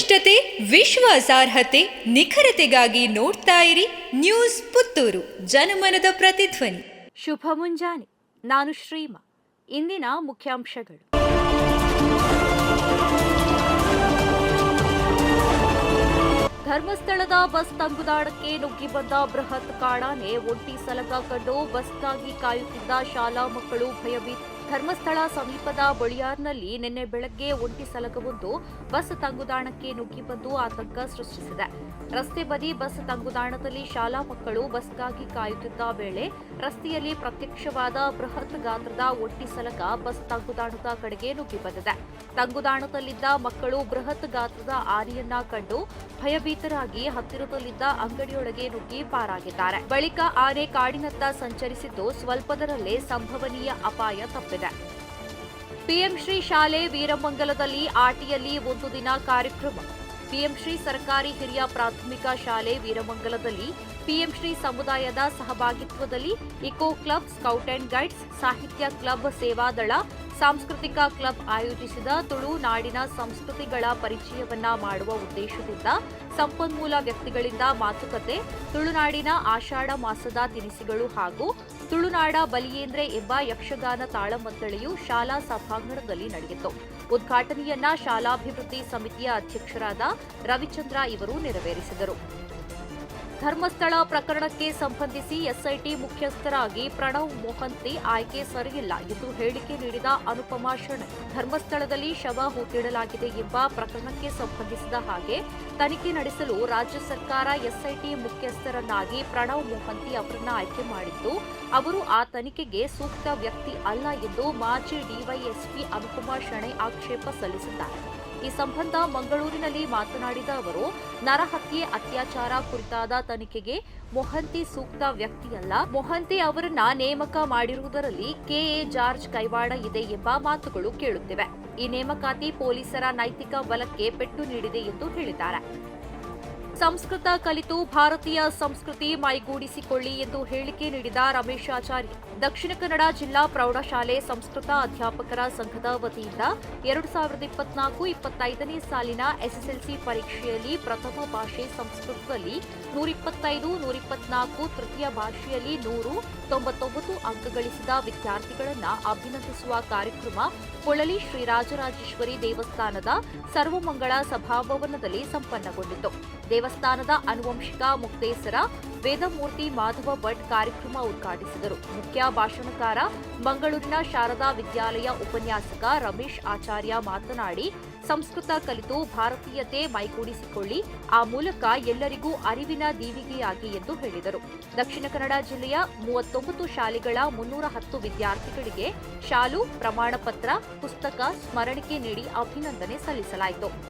ವಸ್ತುನಿಷ್ಠತೆ ವಿಶ್ವಾಸಾರ್ಹತೆ ನಿಖರತೆಗಾಗಿ ನೋಡ್ತಾ ಇರಿ ನ್ಯೂಸ್ ಪುತ್ತೂರು. ಜನಮನದ ಪ್ರತಿಧ್ವನಿ. ಶುಭ ಮುಂಜಾನೆ. ನಾನು ಶ್ರೀಮ. ಇಂದಿನ ಮುಖ್ಯಾಂಶಗಳು. ಧರ್ಮಸ್ಥಳದ ಬಸ್ ತಂಗುದಾಣಕ್ಕೆ ನುಗ್ಗಿ ಬಂದ ಬೃಹತ್ ಕಾಡಾನೆ ಒಂಟಿ ಸಲಗ ಕಂಡು ಬಸ್ಗಾಗಿ ಕಾಯುತ್ತಿದ್ದ ಶಾಲಾ ಮಕ್ಕಳು ಭಯಭೀತ. ಧರ್ಮಸ್ಥಳ ಸಮೀಪದ ಬಳಿಯಾರ್ನಲ್ಲಿ ನಿನ್ನೆ ಬೆಳಗ್ಗೆ ಒಂಟಿ ಸಲಗವೊಂದು ಬಸ್ ತಂಗುದಾಣಕ್ಕೆ ನುಗ್ಗಿ ಬಂದು ಆತಂಕ ಸೃಷ್ಟಿಸಿದೆ. ರಸ್ತೆ ಬದಿ ಬಸ್ ತಂಗುದಾಣದಲ್ಲಿ ಶಾಲಾ ಮಕ್ಕಳು ಬಸ್ಗಾಗಿ ಕಾಯುತ್ತಿದ್ದ ವೇಳೆ ರಸ್ತೆಯಲ್ಲಿ ಪ್ರತ್ಯಕ್ಷವಾದ ಬೃಹತ್ ಗಾತ್ರದ ಒಂಟಿ ಸಲಗ ಬಸ್ ತಂಗುದಾಣದ ಕಡೆಗೆ ನುಗ್ಗಿ ಬಂದಿದೆ. ತಂಗುದಾಣದಲ್ಲಿದ್ದ ಮಕ್ಕಳು ಬೃಹತ್ ಗಾತ್ರದ ಆನೆಯನ್ನ ಕಂಡು ಭಯಭೀತರಾಗಿ ಹತ್ತಿರದಲ್ಲಿದ್ದ ಅಂಗಡಿಯೊಳಗೆ ನುಗ್ಗಿ ಪಾರಾಗಿದ್ದಾರೆ. ಬಳಿಕ ಆನೆ ಕಾಡಿನತ್ತ ಸಂಚರಿಸಿದ್ದು ಸ್ವಲ್ಪದರಲ್ಲೇ ಸಂಭವನೀಯ ಅಪಾಯ ತಪ್ಪಿದೆ. ಪಿಎಂ ಶ್ರೀ ಶಾಲೆ ವೀರಮಂಗಲದಲ್ಲಿ ಆಟಿಯಲ್ಲಿ ಒಂದು ದಿನ ಕಾರ್ಯಕ್ರಮ. ಪಿಎಂಶ್ರೀ ಸರ್ಕಾರಿ ಹಿರಿಯ ಪ್ರಾಥಮಿಕ ಶಾಲೆ ವೀರಮಂಗಲದಲ್ಲಿ ಪಿಎಂಶ್ರೀ ಸಮುದಾಯದ ಸಹಭಾಗಿತ್ವದಲ್ಲಿ eco club scout and guides ಸಾಹಿತ್ಯ ಕ್ಲಬ್ ಸೇವಾದಳ ಸಾಂಸ್ಕೃತಿಕ ಕ್ಲಬ್ ಆಯೋಜಿಸಿದ ತುಳುನಾಡಿನ ಸಂಸ್ಕೃತಿಗಳ ಪರಿಚಯವನ್ನ ಮಾಡುವ ಉದ್ದೇಶದಿಂದ ಸಂಪನ್ಮೂಲ ವ್ಯಕ್ತಿಗಳಿಂದ ಮಾತುಕತೆ ತುಳುನಾಡಿನ ಆಷಾಢ ಮಾಸದ ತಿನಿಸುಗಳು ಹಾಗೂ ತುಳುನಾಡ ಬಲಿಯೇಂದ್ರೆ ಎಂಬ ಯಕ್ಷಗಾನ ತಾಳಮದ್ದಳೆಯು ಶಾಲಾ ಸಭಾಂಗಣದಲ್ಲಿ ನಡೆಯಿತು. ಉದ್ಘಾಟನೆಯನ್ನ ಶಾಲಾಭಿವೃದ್ಧಿ ಸಮಿತಿಯ ಅಧ್ಯಕ್ಷರಾದ ರವಿಚಂದ್ರ ಇವರು ನೆರವೇರಿಸಿದರು. ಧರ್ಮಸ್ಥಳ ಪ್ರಕರಣಕ್ಕೆ ಸಂಬಂಧಿಸಿ ಎಸ್ಐಟಿ ಮುಖ್ಯಸ್ಥರಾಗಿ ಪ್ರಣವ್ ಮೊಹಂತಿ ಆಯ್ಕೆ ಸರಿಯಿಲ್ಲ ಎಂದು ಹೇಳಿಕೆ ನೀಡಿದ ಅನುಪಮಾ ಶಣ್ ಧರ್ಮಸ್ಥಳದಲ್ಲಿ ಶವ ಹೂತಿಡಲಾಗಿದೆ ಎಂಬ ಪ್ರಕರಣಕ್ಕೆ ಸಂಬಂಧಿಸಿದ ಹಾಗೆ ತನಿಖೆ ನಡೆಸಲು ರಾಜ್ಯ ಸರ್ಕಾರ ಎಸ್ಐಟಿ ಮುಖ್ಯಸ್ಥರನ್ನಾಗಿ ಪ್ರಣವ್ ಮೊಹಂತಿ ಅವರನ್ನ ಆಯ್ಕೆ ಮಾಡಿದ್ದು, ಅವರು ಆ ತನಿಖೆಗೆ ಸೂಕ್ತ ವ್ಯಕ್ತಿ ಅಲ್ಲ ಎಂದು ಮಾಜಿ ಡಿವೈಎಸ್ಪಿ ಅನುಪಮಾ ಶಣೆ ಆಕ್ಷೇಪ ಸಲ್ಲಿಸಿದ್ದಾರೆ. ಈ ಸಂಬಂಧ ಮಂಗಳೂರಿನಲ್ಲಿ ಮಾತನಾಡಿದ ಅವರು, ನರಹತ್ಯೆ ಅತ್ಯಾಚಾರ ಕುರಿತಾದ ತನಿಖೆಗೆ ಮೊಹಂತಿ ಸೂಕ್ತ ವ್ಯಕ್ತಿಯಲ್ಲ. ಮೊಹಂತಿ ಅವರನ್ನ ನೇಮಕ ಮಾಡಿರುವುದರಲ್ಲಿ ಕೆಎ ಜಾರ್ಜ್ ಕೈವಾಡ ಇದೆ ಎಂಬ ಮಾತುಗಳು ಕೇಳುತ್ತಿವೆ. ಈ ನೇಮಕಾತಿ ಪೊಲೀಸರ ನೈತಿಕ ಬಲಕ್ಕೆ ಪೆಟ್ಟು ನೀಡಿದೆ ಎಂದು ಹೇಳಿದ್ದಾರೆ. ಸಂಸ್ಕೃತ ಕಲಿತು ಭಾರತೀಯ ಸಂಸ್ಕೃತಿ ಮೈಗೂಡಿಸಿಕೊಳ್ಳಿ ಎಂದು ಹೇಳಿಕೆ ನೀಡಿದ ರಮೇಶ್ ದಕ್ಷಿಣ ಕನ್ನಡ ಜಿಲ್ಲಾ ಪ್ರೌಢಶಾಲೆ ಸಂಸ್ಕೃತ ಅಧ್ಯಾಪಕರ ಸಂಘದ ವತಿಯಿಂದ ಎರಡು ಸಾವಿರದ ಇಪ್ಪತ್ನಾಲ್ಕು ಇಪ್ಪತ್ತೈದನೇ ಸಾಲಿನ ಎಸ್ಎಸ್ಎಲ್ಸಿ ಪರೀಕ್ಷೆಯಲ್ಲಿ ಪ್ರಥಮ ಭಾಷೆ ಸಂಸ್ಕೃತದಲ್ಲಿ ನೂರಿಪ್ಪತ್ತೈದು, ನೂರಿಪ್ಪತ್ನಾಲ್ಕು ತೃತೀಯ ಭಾಷೆಯಲ್ಲಿ ನೂರು, ತೊಂಬತ್ತೊಂಬತ್ತು ಅಂಕ ಗಳಿಸಿದ ವಿದ್ಯಾರ್ಥಿಗಳನ್ನು ಅಭಿನಂದಿಸುವ ಕಾರ್ಯಕ್ರಮ ಕೊಳಲಿ ಶ್ರೀರಾಜರಾಜೇಶ್ವರಿ ದೇವಸ್ಥಾನದ ಸರ್ವಮಂಗಳ ಸಭಾಭವನದಲ್ಲಿ ಸಂಪನ್ನಗೊಂಡಿತು. ದೇವಸ್ಥಾನದ ಅನುವಂಶಿಕ ಮುಕ್ತೇಸರ ವೇದಮೂರ್ತಿ ಮಾಧವ ಭಟ್ ಕಾರ್ಯಕ್ರಮ ಉದ್ಘಾಟಿಸಿದರು. ಮುಖ್ಯ ಭಾಷಣಕಾರ, ಮಂಗಳೂರಿನ ಶಾರದಾ ವಿದ್ಯಾಲಯ ಉಪನ್ಯಾಸಕ ರಮೇಶ್ ಆಚಾರ್ಯ ಮಾತನಾಡಿ, ಸಂಸ್ಕೃತ ಕಲಿತು ಭಾರತೀಯತೆ ಮೈಗೂಡಿಸಿಕೊಳ್ಳಿ, ಆ ಮೂಲಕ ಎಲ್ಲರಿಗೂ ಅರಿವಿನ ದೀವಿಗೆಯಾಗಿ ಎಂದು ಹೇಳಿದರು. ದಕ್ಷಿಣ ಕನ್ನಡ ಜಿಲ್ಲೆಯ ಮೂವತ್ತೊಂಬತ್ತು ಶಾಲೆಗಳ ಮುನ್ನೂರ ಹತ್ತು ವಿದ್ಯಾರ್ಥಿಗಳಿಗೆ ಶಾಲು ಪ್ರಮಾಣ ಪತ್ರ ಪುಸ್ತಕ, ಸ್ಮರಣಿಕೆ ನೀಡಿ ಅಭಿನಂದನೆ ಸಲ್ಲಿಸಲಾಯಿತು.